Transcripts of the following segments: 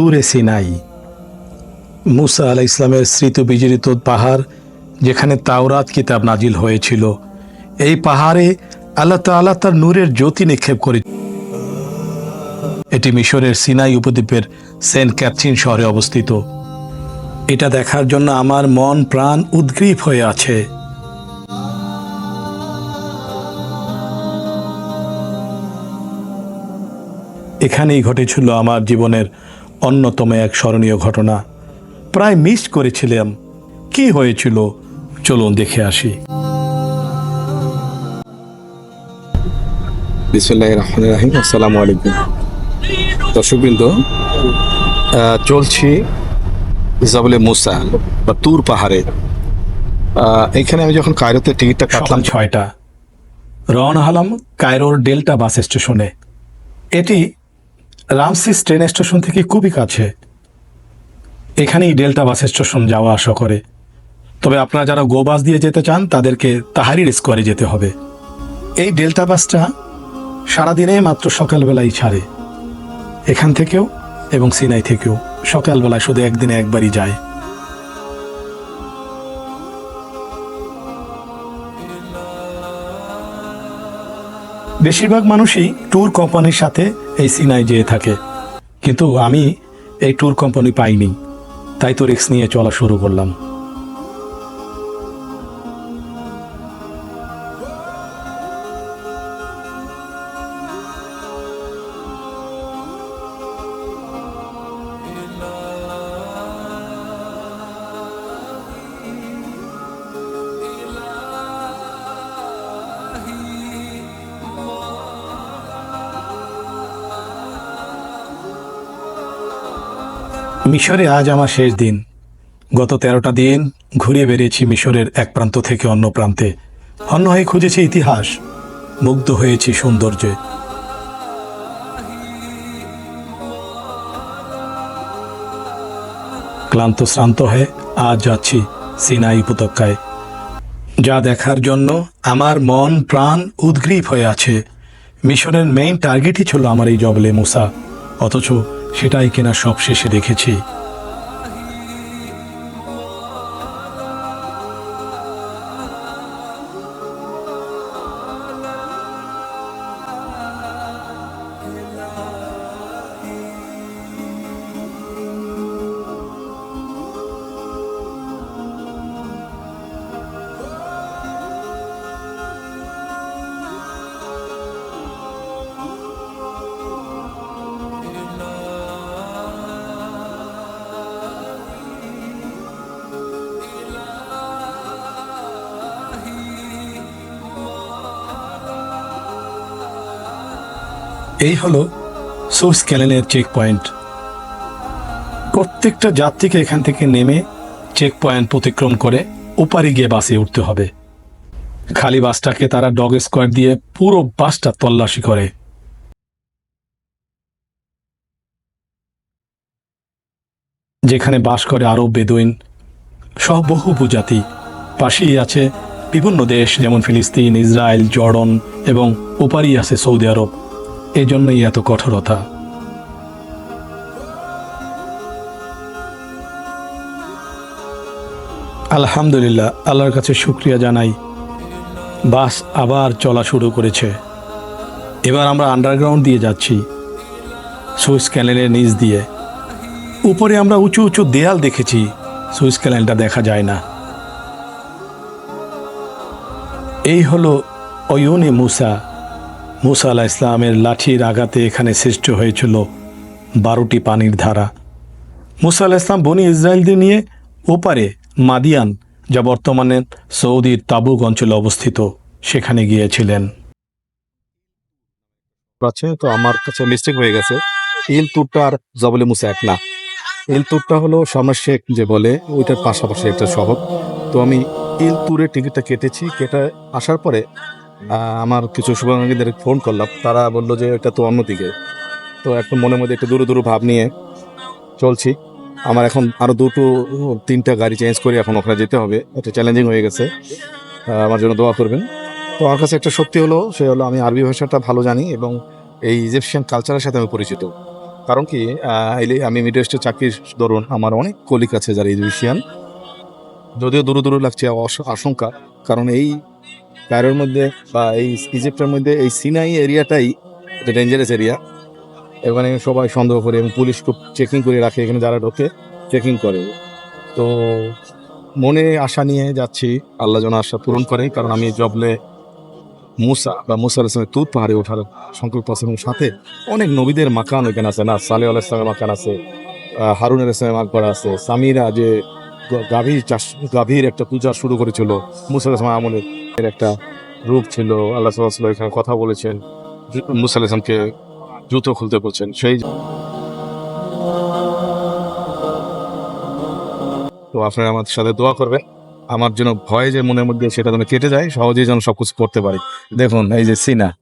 তুরে Sinai. মুসা আলাহ ইসলামের স্মৃত বিজড়িত পাহাড়, যেখানে তাওরাত কিতাব নাজিল হয়েছিল, এই পাহাড়ে আল্লাহ তাআলা তার নূরের জ্যোতি নিক্ষেপ করে এটি মিশরের সিনাই উপদ্বীপের সেন্ট ক্যাথরিন শহরে অবস্থিত। এটা দেখার জন্য আমার মন, প্রাণ উদ্গ্রীব হয়ে আছে। এখানেই ঘটেছিল আমার জীবনের অন্যতম এক স্মরণীয় ঘটনা। প্রায় মিস করেছিলাম। কি হয়েছিল? চলুন দেখে আসি। বিসমুল্লাহ রহমান রাহিম। আসসালামু আলাইকুম। দর্শকবৃন্দ চলছি জাবলে মুসা বা তুর পাহাড়ে। এখানে আমি যখন কায়রোতে টিকিটটা কাটলাম ছয়টা। রওনা হলাম কায়রোর ডেল্টা বাস স্টেশনে। এটি রামসিস ট্রেন স্টেশন থেকে খুবই কাছে। এখানেই ডেল্টা বাস স্টেশন যাওয়া আসা করে। তবে আপনারা যারা গো বাস দিয়ে যেতে চান, তাদেরকে তাহারির স্কোয়ারে যেতে হবে। এই ডেল্টা বাসটা সারাদিনে মাত্র সকালবেলায় ছাড়ে। এখান থেকেও এবং সিনাই থেকেও সকালবেলায় শুধু একদিনে একবারই যায়। বেশিরভাগ মানুষই ট্যুর কোম্পানির সাথে এই সিনাই যেয়ে থাকে। কিন্তু আমি এই ট্যুর কোম্পানি পাইনি। তাই তো রিক্স নিয়ে চলা শুরু করলাম। মিশরে আজ আমার শেষ দিন। গত তেরোটা দিন ঘুরে বেরিয়েছি মিশরের এক প্রান্ত থেকে অন্য প্রান্তে। অন্য হয়ে খুঁজেছি ইতিহাস, মুগ্ধ হয়েছি সৌন্দর্যে। ক্লান্ত শ্রান্ত হয়ে আজ যাচ্ছি সিনাই উপত্যকায়। যা দেখার জন্য আমার মন, প্রাণ উদ্গ্রীব হয়ে আছে। মিশনের মেইন টার্গেটই ছিল আমার এই জবলে মুসা। অথচ সেটাই কিনা সবশেষে দেখেছি। এই হলো সুইস ক্যালেনের চেক পয়েন্ট প্রত্যেকটা যাত্রীকে এখান থেকে নেমে চেক পয়েন্ট অতিক্রম করে ওপারে গিয়ে বাসে উঠতে হবে। খালি বাসটাকে তারা ডগ স্কোয়ার দিয়ে পুরো বাসটা তল্লাশি করে। যেখানে বাস করে আরব, বেদুইন, সহ বহু উপজাতি। পাশেই আছে বিভিন্ন দেশ, যেমন ফিলিস্তিন, ইসরায়েল, জর্ডন এবং ওপারেই আছে সৌদি আরব। এজন্যই এত কঠোরতা। আলহামদুলিল্লাহ, আল্লাহর কাছে শুক্রিয়া জানাই। বাস আবার চলা শুরু করেছে। এবার আমরা আন্ডারগ্রাউন্ড দিয়ে যাচ্ছি সুইস ক্যানেলের নিচ দিয়ে। উপরে আমরা উঁচু উঁচু দেয়াল দেখেছি সুইস ক্যানেলটা দেখা যায় না। এই হলো অয়ুনে মুসা। মুসা আলাহ ইসলামের লাঠির আঘাতে এখানে সৃষ্টি হয়েছিল বারোটি পানির ধারা। মুসা আলাহ ইসলাম বনি ইসরায়েলদের নিয়ে ওপারে মাদিয়ান, যা বর্তমানে সৌদির তাবুক অঞ্চলে অবস্থিত, সেখানে গিয়েছিলেন। আছে তো আমার কাছে মিস্টেক হয়ে গেছে। ইল তুরটা আর জবলে মুসা এক না। ইল তুরটা হলো শামা শেখ যে বলে, ওইটার পাশাপাশি একটা শহর। তো আমি ইল তুরের টিকিটটা কেটেছি। কেটে আসার পরে আমার কিছু শুভাঙ্গীদের ফোন করলাম। তারা বলল যে এটা তো অন্যদিকে তো এখন মনের মধ্যে একটু দূরে দূরে ভাব নিয়ে চলছি। আমার এখন আরও দুটো, তিনটা গাড়ি চেঞ্জ করে এখন ওখানে যেতে হবে। এটা চ্যালেঞ্জিং হয়ে গেছে। আমার জন্য দোয়া করবেন। তো আমার কাছে একটা শক্তি হলো, সে হলো আমি আরবি ভাষাটা ভালো জানি এবং এই ইজিপশিয়ান কালচারের সাথে আমি পরিচিত। কারণ কি যে আমি মিডল ইস্টের চাকরির দরুন আমার অনেক কলিক আছে যারা ইজিপশিয়ান যদিও দূরে দূরে লাগছে আশ- আশঙ্কা। কারণ এই কায়রোর মধ্যে বা এই ইজিপ্টের মধ্যে এই সিনাই এরিয়াটাই একটা ডেঞ্জারাস এরিয়া এখানে সবাই সন্দেহ করে এবং পুলিশ খুব চেকিং করে রাখে, এখানে যারা ঢোকে চেকিং করে। তো মনে আশা নিয়ে যাচ্ছি, আল্লাহ যেন আশা পূরণ করে কারণ আমি জবলে মুসা বা মুসা আলাইসলামের তুত পাহাড়ে ওঠার সংকল্প আছে এবং সাথে অনেক নবীদের মাকান ওইখানে আছে না সালে আলাইসলামের মাকান আছে হারুন আলাইসলামের মাকবার আছে, সামিরা যে গাভীর চাষ, গাভীর একটা পূজা শুরু করেছিল মুসা আলাইসলাম আমলের এর একটা রূপ ছিল আল্লাহ সাল্লাহ এখানে কথা বলেছেন জু- মুসা আলাইসলামকে জুতো খুলতে বলছেন সেই তো আপনারা আমার সাথে দোয়া করবেন। আমার জন্য ভয় যে মনের মধ্যে সেটা যেন কেটে যায় সহজেই যেন সবকিছু করতে পারি। দেখুন এই যে সিনা।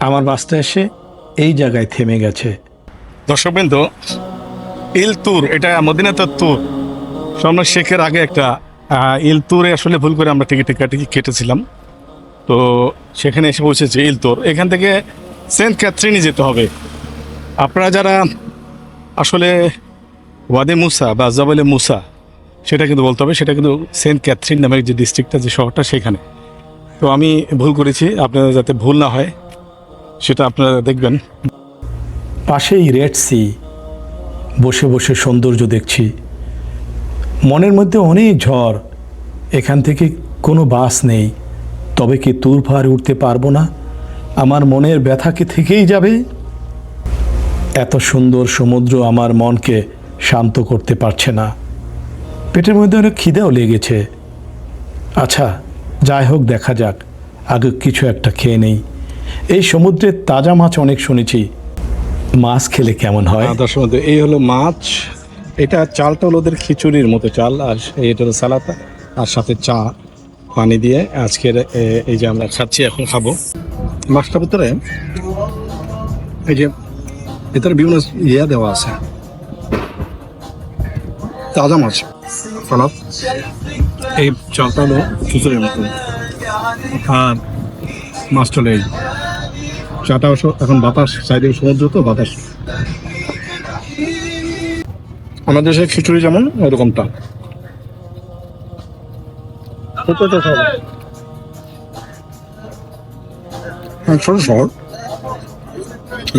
আমার বাসটা এসে এই জায়গায় থেমে গেছে। দর্শকবৃন্দ ইল তুর এটা মদিনাতার তুর। সম্রাট শেখের আগে একটা আহ, ইল তুরে আসলে ভুল করে আমরা টিকিট কাটি কেটেছিলাম। তো সেখানে এসে পৌঁছেছে ইল তুর এখান থেকে সেন্ট ক্যাথরিনে যেতে হবে। আপনারা যারা আসলে ওয়াদে মুসা বা জবালে মুসা সেটা কিন্তু বলতে হবে সেটা কিন্তু সেন্ট ক্যাথরিন নামের যে ডিস্ট্রিক্টটা যে শহরটা সেখানে। তো আমি ভুল করেছি আপনারা যাতে ভুল না হয় সেটা আপনারা দেখবেন। পাশেই রেড সি বসে বসে সৌন্দর্য দেখছি। মনের মধ্যে অনেক ঝড়। এখান থেকে কোনো বাস নেই। তবে কি তুর উঠতে পারব না? আমার মনের ব্যথা কি থেকেই যাবে? এত সুন্দর সমুদ্র আমার মনকে শান্ত করতে পারছে না। পেটের মধ্যে অনেক খিদেও লেগেছে। আচ্ছা যাই হোক দেখা যাক। আগে কিছু একটা খেয়ে নেই। এই সমুদ্রের তাজা মাছ অনেক শুনেছি। মাছ খেলে কেমন হয়? হ্যাঁ, এই হলো মাছ। এটা চালটা হলো ওদের খিচুড়ির মতো চাল, আর এটা হলো সালাতা আর সাথে চা, পানি দিয়ে আজকের এই যে আমরা খাচ্ছি, এখন খাব। মাছটা ভিতরে এই যে ভিতরে বিভিন্ন ইয়ে দেওয়া আছে। তাজা মাছ, সালাদ। এই চালটা হলো খিচুড়ির মতো। আর মাছটা হলো এই। চাটা এখন বাতাস সাইডে সমুদ্র তো, বাতাস। আমাদের দেশে খিচুড়ি যেমন ওরকমটা। ছোট শহর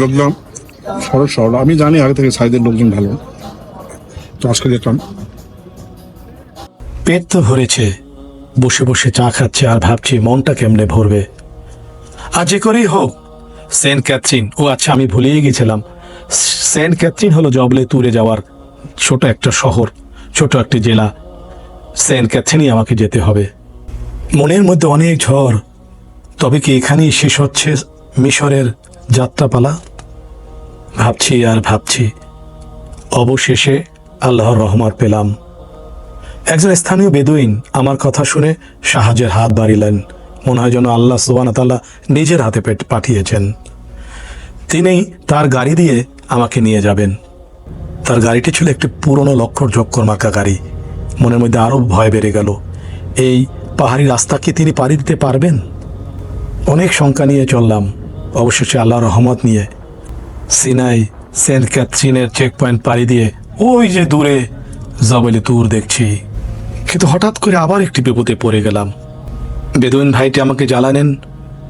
লোকজন শহর শহর আমি জানি আগে থেকে সাইদের লোকজন ভালো। তো আজকে দেখলাম। পেট তো ভরেছে। বসে বসে চা খাচ্ছে আর ভাবছি মনটা কেমনে ভরবে। আর যে করেই হোক সেন্ট ক্যাথরিন ও আচ্ছা আমি ভুলেই গেছিলাম। সেন্ট ক্যাথরিন হলো জবলে তুরে যাওয়ার ছোট একটা শহর, ছোট একটি জেলা। সেন্ট ক্যাথরিনই আমাকে যেতে হবে। মনের মধ্যে অনেক ঝড়। তবে কি এখানেই শেষ হচ্ছে মিশরের যাত্রাপালা? ভাবছি আর ভাবছি। অবশেষে আল্লাহর রহমত পেলাম। একজন স্থানীয় বেদুইন আমার কথা শুনে সাহায্যের হাত বাড়িলেন। মনে হয় যেন আল্লাহ সুবানতাল্লাহ নিজের হাতে পাঠিয়েছেন। তিনি তার গাড়ি দিয়ে আমাকে নিয়ে যাবেন। তার গাড়িটি ছিল একটি পুরনো লক্ষর জক্কর মার্কা গাড়ি। মনের মধ্যে আরও ভয় বেড়ে গেল। এই পাহাড়ি রাস্তা কি তিনি পাড়ি দিতে পারবেন? অনেক শঙ্কা নিয়ে চললাম। অবশেষে আল্লাহর রহমত নিয়ে সিনাই সেন্ট ক্যাথরিনের চেক পয়েন্ট পাড়ি দিয়ে ওই যে দূরে জবেলে তুর দেখছি। কিন্তু হঠাৎ করে আবার একটি বিপদে পড়ে গেলাম। বেদুইন ভাইটি আমাকে জ্বালানেন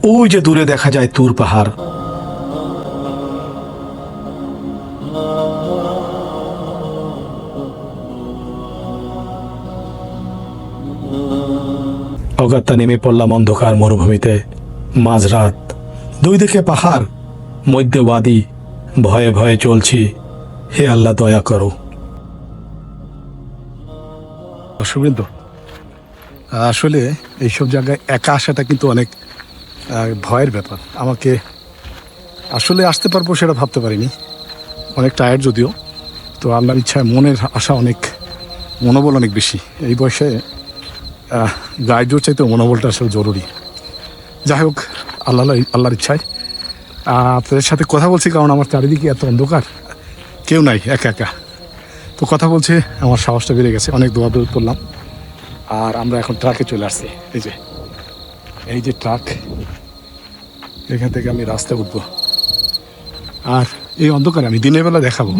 ওই যে দূরে দেখা যায় তুর পাহাড়। অগাত্তা নেমে পড়লাম অন্ধকার মরুভূমিতে। মাঝরাত, দুই দিকে পাহাড়, মধ্যে ওয়াদি, ভয়ে ভয়ে চলছি। হে আল্লাহ, দয়া করো। অসুবিধ আসলে এইসব জায়গায় একা আসাটা কিন্তু অনেক ভয়ের ব্যাপার। আমাকে আসলে আসতে পারব সেটা ভাবতে পারিনি। অনেক টায়ার্ড যদিও। তো আল্লাহর ইচ্ছায় মনের আশা অনেক, মনোবল অনেক বেশি। এই বয়সে গায়ে জোর চাইতে মনোবলটা আসলে জরুরি। যাই হোক, আল্লাহ আল্লাহর ইচ্ছায়। আপনাদের সাথে কথা বলছি কারণ আমার চারিদিকে এত অন্ধকার। কেউ নাই, একা একা। তো কথা বলছে, আমার সাহসটা বেড়ে গেছে। অনেক দোয়া দৌড় করলাম। আর আমরা এখন ট্রাকে চলে আসছি। এই যে এই যে ট্রাক, এখান থেকে আমি রাস্তা উঠবো। আর এই অন্ধকারে আমি দিনের বেলা দেখাবো।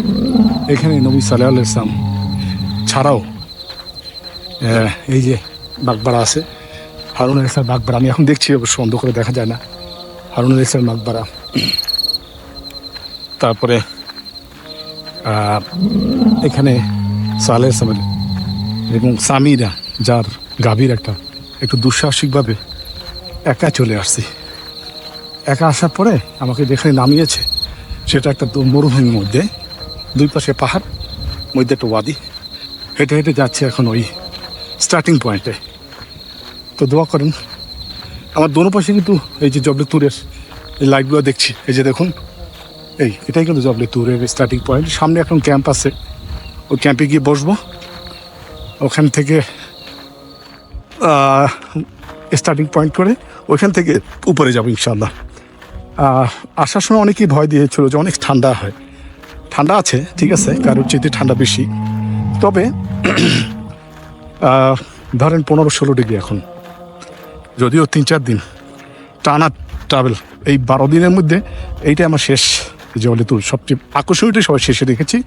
এখানে নবী সাল্লাহ ইসলাম ছাড়াও এই যে বাগবাড়া আছে। হারুনের ইসলাম বাগবাড়া আমি এখন দেখছি, অবশ্য অন্ধকারে দেখা যায় না। হারুনের ইসলাম বাগবাড়া তারপরে এখানে সালেহ ইসলামের এবং সামিরা, যার গাভীর একটা, একটু দুঃসাহসিকভাবে একা চলে আসছি। একা আসার পরে আমাকে যেখানে নামিয়েছে, সেটা একটা মরুভূমির মধ্যে, দুই পাশে পাহাড়, মধ্যে একটা ওয়াদি। হেঁটে হেঁটে যাচ্ছে এখন ওই স্টার্টিং পয়েন্টে তো দোয়া করেন। আমার দোনো পাশে কিন্তু এই যে জবলে তুরের এই লাইটগুলো দেখছি। এই যে দেখুন, এই এটাই কিন্তু জবলে তুরের স্টার্টিং পয়েন্ট সামনে এখন ক্যাম্প আছে। ওই ক্যাম্পে গিয়ে বসবো। ওখান থেকে স্টার্টিং পয়েন্ট করে ওইখান থেকে উপরে যাব ইনশাল্লাহ আসার সময় অনেকেই ভয় দিয়েছিল যে অনেক ঠান্ডা হয়। ঠান্ডা আছে, ঠিক আছে, কারোর চেয়ে ঠান্ডা বেশি। তবে ধরেন পনেরো ষোলো ডিগ্রি এখন। যদিও তিন চার দিন। টানা ট্রাভেল এই বারো দিনের মধ্যে এইটা আমার শেষ জবলে তুর। সবচেয়ে আকর্ষণীয়টাই সবাই শেষে দেখেছি।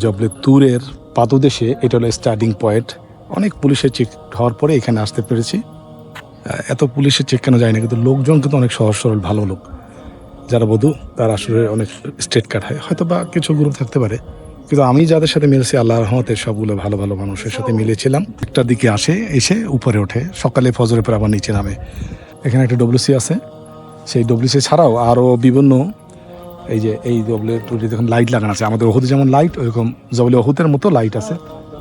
জবলে তুরের পাদদেশে এটা হলো স্টার্টিং পয়েন্ট অনেক পুলিশের চেক হওয়ার পরে এখানে আসতে পেরেছি। এত পুলিশের চেক কেন যায় না কিন্তু লোকজন কিন্তু অনেক সহজ সরল, ভালো লোক। যারা বধূ, তারা আসলে অনেক স্টেট কাট হয়। হয়তো বা কিছু গ্রুপ থাকতে পারে। কিন্তু আমি যাদের সাথে মিলেছি আল্লাহ রহমতে সবগুলো ভালো ভালো মানুষের সাথে মিলেছিলাম। একটা দিকে আসে, এসে উপরে ওঠে। সকালে ফজরের পর আবার নিচে নামে। এখানে একটা ডব্লিউসি আছে। সেই ডব্লিউসি ছাড়াও আরও বিভিন্ন এই যে এই জবলে টুরি দেখুন লাইট লাগানো আছে। আমাদের ওহুদে যেমন লাইট ওইরকম জবলে ওহুদের মতো লাইট আছে।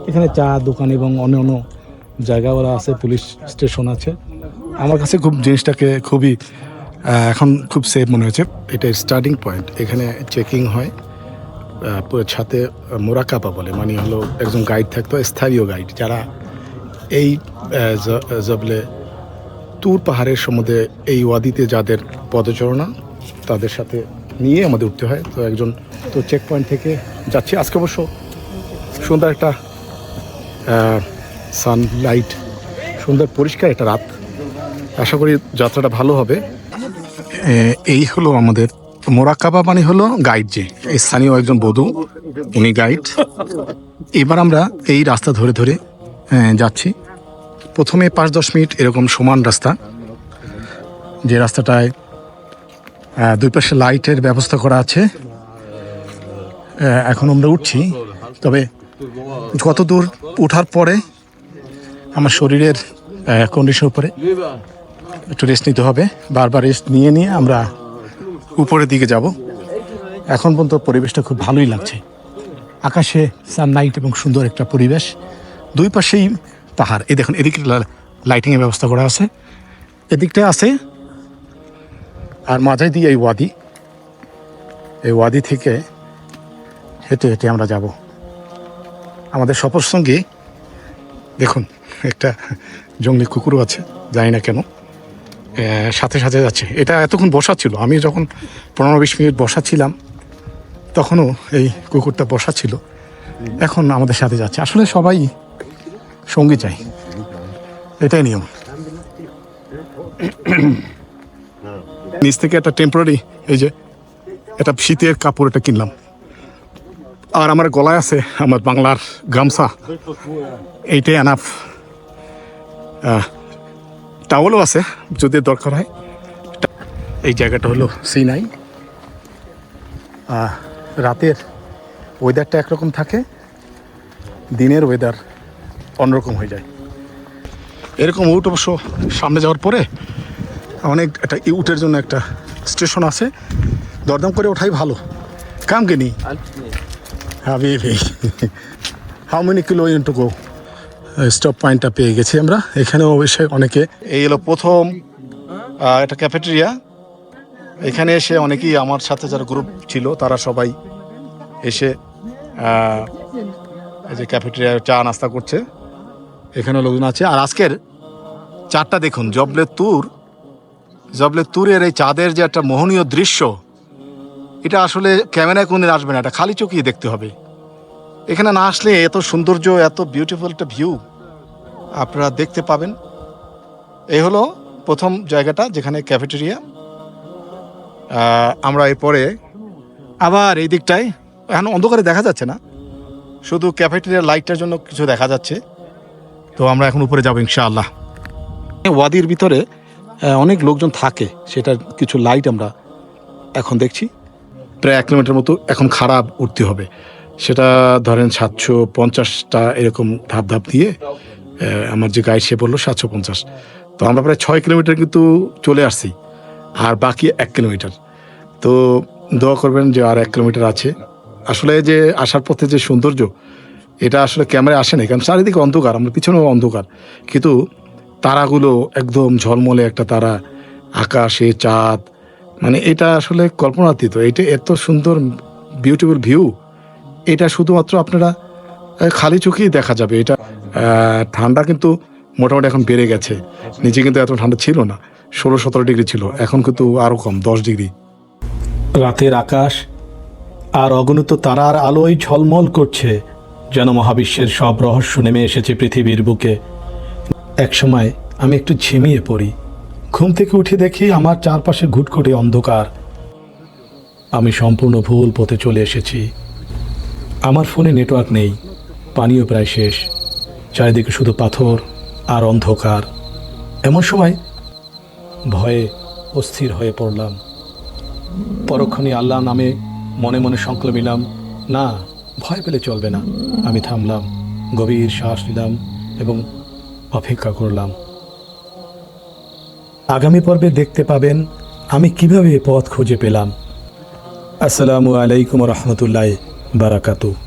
এখানে চা, দোকান এবং অন্য অন্য জায়গাওয়ালা আছে, পুলিশ স্টেশন আছে। আমার কাছে খুব জিনিসটাকে খুবই এখন খুব সেফ মনে হয়েছে। এটা স্টার্টিং পয়েন্ট এখানে চেকিং হয়। ছাতে মোরাকাপা বলে মানে হলো একজন গাইড থাকতো স্থায়ীয় গাইড যারা এই জবলে তুর পাহাড়ের সম্বন্ধে এই ওয়াদিতে যাদের পদচারণা, তাদের সাথে নিয়ে আমাদের উঠতে হয়। তো একজন, তো চেক পয়েন্ট থেকে যাচ্ছি। আজকে অবশ্য সুন্দর একটা সানলাইট সুন্দর পরিষ্কার একটা রাত। আশা করি যাত্রাটা ভালো হবে। এই হলো আমাদের মোরাকাবা মানে হলো গাইড যে স্থানীয় একজন বধূ, উনি গাইড এবার আমরা এই রাস্তা ধরে ধরে যাচ্ছি। প্রথমে পাঁচ দশ মিনিট এরকম সমান রাস্তা, যে রাস্তাটায় দুই পাশে লাইটের ব্যবস্থা করা আছে। এখন আমরা উঠছি, তবে কত দূর ওঠার পরে আমার শরীরের কন্ডিশন উপরে একটু রেস্ট নিতে হবে। বারবার রেস্ট নিয়ে নিয়ে আমরা উপরের দিকে যাব। এখন পর্যন্ত পরিবেশটা খুব ভালোই লাগছে। আকাশে সানলাইট এবং সুন্দর একটা পরিবেশ। দুই পাশেই পাহাড়। এই দেখুন, এদিকে লাইটিংয়ের ব্যবস্থা করা আছে। এদিকটা আছে। আর মাঝে দিয়ে এই ওয়াদি। এই ওয়াদি থেকে হেঁটে হেঁটে আমরা যাব। আমাদের সফর সঙ্গে দেখুন, একটা জঙ্গলি কুকুরও আছে, জানি না কেন। সাথে সাথে যাচ্ছে। এটা এতক্ষণ বসা ছিল। আমি যখন পনেরো বিশ মিনিট বসা ছিলাম, তখনও এই কুকুরটা বসা ছিল। এখন আমাদের সাথে যাচ্ছে। আসলে সবাই সঙ্গী চাই। এটাই নিয়ম। নিচ থেকে একটা টেম্পোরারি এই যে একটা শীতের কাপড় এটা কিনলাম। আর আমার গলায় আছে আমার বাংলার গামছা। এইটাই এনাফ টাওয়ালও আছে যদি দরকার হয়। এই জায়গাটা হলো সিনাই। রাতের ওয়েদারটা একরকম থাকে দিনের ওয়েদার অন্যরকম হয়ে যায়। এরকম উট অবশ্য সামনে যাওয়ার পরে অনেক একটা উটের জন্য একটা স্টেশন আছে। দরদাম করে ওঠাই ভালো। কাম কেনি হাবিবি how many kilo in to go stop পয়েন্টটা পেয়ে গেছি আমরা। এখানেও অবশ্যই অনেকে এই হলো প্রথম একটা ক্যাফেটেরিয়া এখানে এসে অনেকেই আমার সাথে যারা গ্রুপ ছিল, তারা সবাই এসে এই যে ক্যাফেটেরিয়া চা নাস্তা করছে। এখানে লোকজন আছে। আর আজকের চারটা দেখুন জবলে তুর জবলে তুরের এই চাঁদের যে একটা মোহনীয় দৃশ্য, এটা আসলে ক্যামেরায় কোনদিন আসবে না, এটা খালি চোখেই দেখতে হবে। এখানে না আসলে এত সৌন্দর্য, এত বিউটিফুল একটা ভিউ আপনারা দেখতে পাবেন। এই হলো প্রথম জায়গাটা, যেখানে ক্যাফেটেরিয়া আমরা এরপরে আবার এই দিকটায়, এখন অন্ধকারে দেখা যাচ্ছে না। শুধু ক্যাফেটেরিয়ার লাইটটার জন্য কিছু দেখা যাচ্ছে। তো আমরা এখন উপরে যাব ইনশাআল্লাহ। ওয়াদির ভিতরে অনেক লোকজন থাকে, সেটার কিছু লাইট আমরা এখন দেখছি। প্রায় এক কিলোমিটার মতো এখন খারাপ উঠতে হবে। সেটা ধরেন সাতশো পঞ্চাশটা এরকম ধাপ ধাপ দিয়ে আমার যে গাইড সে বলল সাতশো পঞ্চাশ। তো আমরা প্রায় ছয় কিলোমিটার কিন্তু চলে আসছি, আর বাকি এক কিলোমিটার। তো দোয়া করবেন যে আর এক কিলোমিটার আছে। আসলে যে আসার পথে যে সৌন্দর্য, এটা আসলে ক্যামেরায় আসে না কারণ চারিদিকে অন্ধকার, আমার পিছনেও অন্ধকার। কিন্তু তারাগুলো একদম ঝলমলে একটা তারা, আকাশে চাঁদ মানে এটা আসলে কল্পনাতীত। এটা এত সুন্দর বিউটিফুল ভিউ এটা শুধুমাত্র আপনারা খালি চোখেই দেখা যাবে। এটা ঠান্ডা কিন্তু মোটামুটি এখন বেড়ে গেছে। নিচে কিন্তু এত ঠান্ডা ছিল না। ষোলো সতেরো ডিগ্রি ছিল। এখন কিন্তু আরও কম, দশ ডিগ্রি। রাতের আকাশ আর অগণিত তারার আলোয় ঝলমল করছে যেন মহাবিশ্বের সব রহস্য নেমে এসেছে পৃথিবীর বুকে। একসময় আমি একটু ঝিমিয়ে পড়ি। ঘুম থেকে উঠে দেখি আমার চারপাশে ঘুটঘুটে অন্ধকার। আমি সম্পূর্ণ ভুল পথে চলে এসেছি। আমার ফোনে নেটওয়ার্ক নেই পানিও প্রায় শেষ। চারিদিকে শুধু পাথর আর অন্ধকার। এমন সময় ভয়ে অস্থির হয়ে পড়লাম। পরক্ষণে আল্লাহ নামে মনে মনে সংকল্প নিলাম, না, ভয় পেলে চলবে না। আমি থামলাম, গভীর শ্বাস নিলাম এবং অপেক্ষা করলাম। আগামী পর্বে দেখতে পাবেন আমি কীভাবে পথ খুঁজে পেলাম। আসসালামু আলাইকুম রহমতুল্লাহ। Barakatuh.